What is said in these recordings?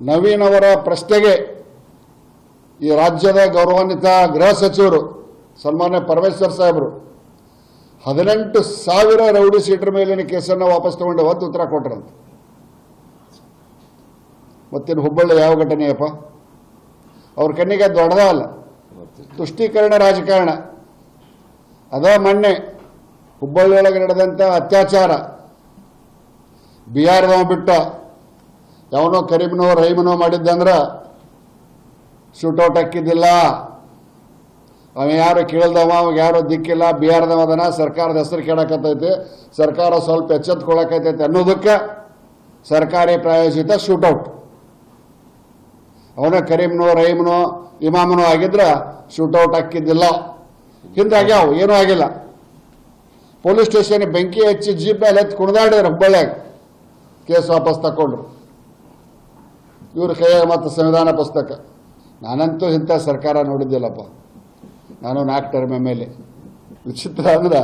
ನವೀನ್ ಅವರ ಪ್ರಶ್ನೆಗೆ ಈ ರಾಜ್ಯದ ಗೌರವಾನ್ವಿತ ಗೃಹ ಸಚಿವರು, ಸನ್ಮಾನ್ಯ ಪರಮೇಶ್ವರ್ ಸಾಹೇಬರು, ಹದಿನೆಂಟು ಸಾವಿರ ರೌಡಿ ಸೀಟರ್ ಮೇಲಿನ ಕೇಸನ್ನು ವಾಪಸ್ ತಗೊಂಡು ಅವತ್ತು ಉತ್ತರ ಕೊಟ್ರಂತೆ? ಮತ್ತಿನ್ನು ಹುಬ್ಬಳ್ಳಿ ಯಾವ ಘಟನೆಯಪ್ಪ? ಅವ್ರ ಕಣ್ಣಿಗೆ ದೊಡ್ಡದ ಅಲ್ಲ. ತುಷ್ಟೀಕರಣ ರಾಜಕಾರಣ. ಅದ ಮೊನ್ನೆ ಹುಬ್ಬಳ್ಳಿಯೊಳಗೆ ನಡೆದಂಥ ಅತ್ಯಾಚಾರ. ಬಿಹಾರದವ ಬಿಟ್ಟ ಯಾವನೋ ಕರೀಮ್ನೋ ರೈಮನೋ ಮಾಡಿದ್ದಂದ್ರೆ ಶೂಟೌಟ್ ಹಾಕಿದ್ದಿಲ್ಲ. ಅವ ಯಾರು ಕೇಳ್ದವ ಅವಾಗ ಯಾರು ದಿಕ್ಕಿಲ್ಲ, ಬಿಹಾರದವ ಅದನ, ಸರ್ಕಾರದ ಹೆಸರು ಕೇಳಕತ್ತೈತಿ. ಸರ್ಕಾರ ಸ್ವಲ್ಪ ಎಚ್ಚೆತ್ಕೊಳಕತ್ತೈತಿ ಅನ್ನೋದಕ್ಕೆ ಸರ್ಕಾರಿ ಪ್ರಾಯೋಜಿತ ಶೂಟೌಟ್ ಅವನ ಕರೀಮ್ನೋ ರಹೀಮ್ನೋ ಇಮಾಮನೋ ಆಗಿದ್ರೆ ಶೂಟೌಟ್ ಹಾಕಿದ್ದಿಲ್ಲ. ಹಿಂದಾಗ್ಯಾವ ಏನೂ ಆಗಿಲ್ಲ. ಪೊಲೀಸ್ ಸ್ಟೇಷನ್ ಬೆಂಕಿ ಹಚ್ಚಿ ಜೀಪ್ ಮೇಲೆ ಎತ್ತಿ ಕುಣಿದಾಡಿದ್ರು ಹುಬ್ಬಳ್ಳಿಯಾಗ. ಕೇಸ್ ವಾಪಸ್ ತಗೊಂಡ್ರು ಇವ್ರ ಕೈಯಾಗ ಮತ್ತು ಸಂವಿಧಾನ ಪುಸ್ತಕ. ನಾನಂತೂ ಇಂಥ ಸರ್ಕಾರ ನೋಡಿದ್ದಿಲ್ಲಪ್ಪ. ನಾನು ನಾಲ್ಕು ಟರ್ಮ್ ಎಂ ಎಲ್ ಎ ವಿಚಿತ್ರ ಅಂದ್ರೆ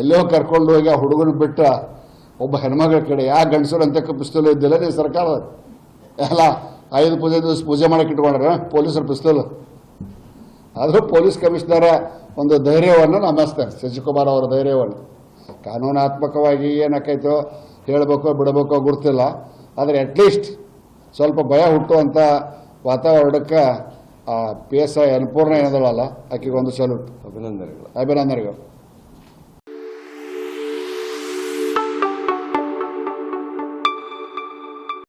ಎಲ್ಲೋ ಕರ್ಕೊಂಡು ಹೋಗಿ ಆ ಹುಡುಗನ ಬಿಟ್ಟ ಒಬ್ಬ ಹೆಣ್ಮಗಳ ಕಡೆ ಯಾ ಗಂಡಸರು ಅಂತ ಪಿಸ್ತೂಲ್ ಇದ್ದಿಲ್ಲ ನೀವು ಸರ್ಕಾರ. ಎಲ್ಲ ಐದು ಪೂಜೆ ದಿವಸ ಪೂಜೆ ಮಾಡಕ್ಕೆ ಇಟ್ಕೊಂಡ್ರೆ ಪೊಲೀಸರ ಪಿಸ್ತೂಲ್. ಆದರೂ ಪೊಲೀಸ್ ಕಮಿಷನರ ಒಂದು ಧೈರ್ಯವನ್ನು ನಮಸ್ತಾರೆ ಶಶಿಕುಮಾರ್ ಅವರ ಧೈರ್ಯವನ್ನು. ಕಾನೂನಾತ್ಮಕವಾಗಿ ಏನಾಕೈತೋ ಹೇಳಬೇಕೋ ಬಿಡಬೇಕೋ ಗುರ್ತಿಲ್ಲ ಆದರೆ ಅಟ್ಲೀಸ್ಟ್ ಸ್ವಲ್ಪ ಭಯ ಹುಟ್ಟುವಂಥ ವಾತಾವರಣಕ್ಕೆ ಆ ಪಿ ಎಸ್ ಐ ಅನ್ನಪೂರ್ಣ ಏನದಳಲ್ಲ? ಆಕೆಗೆ ಒಂದು ಸಲ್ಯೂಟ್ ಅಭಿನಂದನೆಗಳು. ಅಭಿನಂದನೆಗಳು.